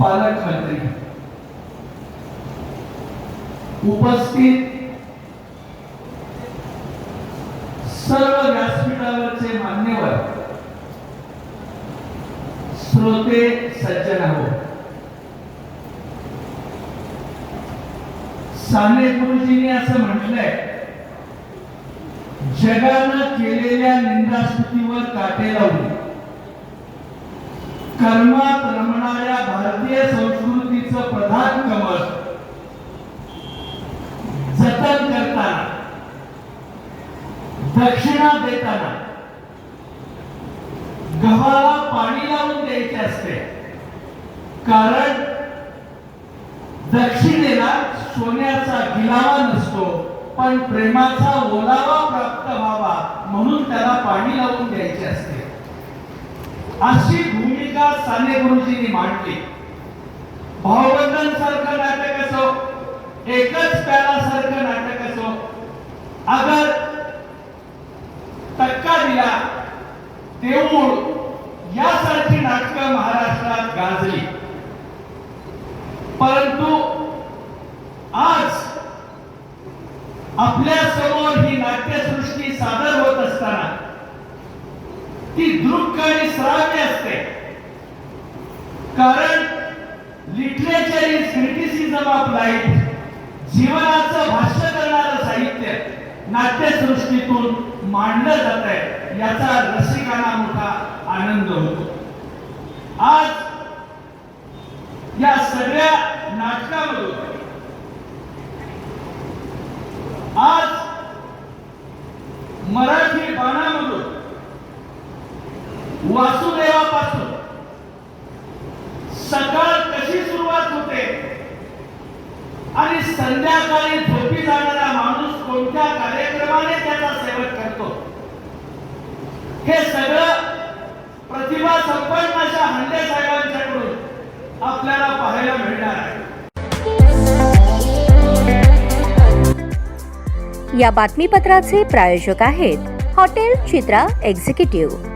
पालकमंत्री उपस्थित सर्व व्यासपीठावरचे मान्यवर श्रोते सज्जन हो साने गुरुजींनी असं म्हटलंय जगानं केलेल्या निंदास्तुतीवर काटे लावून कर्मात रमणाऱ्या भारतीय संस्कृतीचं प्रधान कमळ. जतन करताना दक्षिणा देताना गव्हाला पाणी लावून द्यायचे असते. कारण दक्षिणेला सोन्याचा गिलावा नसतो पण प्रेमाचा ओलावा प्राप्त व्हावा म्हणून त्याला पाणी लावून द्यायचे असते. अशी भूमिका साने गुरुजींनी मांडली. भावबंधन सारखं नाटक असो एकच प्याला सारखं नाटक असो अगर तक्का दिला देऊळ यासारखी नाटक महाराष्ट्रात गाजली. परंतु आज आपल्यासमोर ही नाट्यसृष्टी सादर होत असताना ती दृक आणि श्राव्य असते. कारण literature is criticism of life जीवनाचं भाष्य करणारं साहित्य नाट्यसृष्टीतून मांडलं जात आहे. याचा रसिकांना मोठा आनंद होतो. आज या सगळ्या नाटकामधून आज मराठी वासुदेवापासून. सकाळ कशी सुरुवात होते? आणि संध्याकाळी झोपी जाणारा माणूस कोणत्या कार्यक्रमाने त्याचा सेवक करतो? हे सगळं प्रतिभा संपन्न अशा हंडे साहेबांच्याकडून आपल्याला पाहायला मिळणार आहे. या बातमीपत्राचे प्रायोजक आहेत हॉटेल चित्रा एक्झिक्युटिव्ह.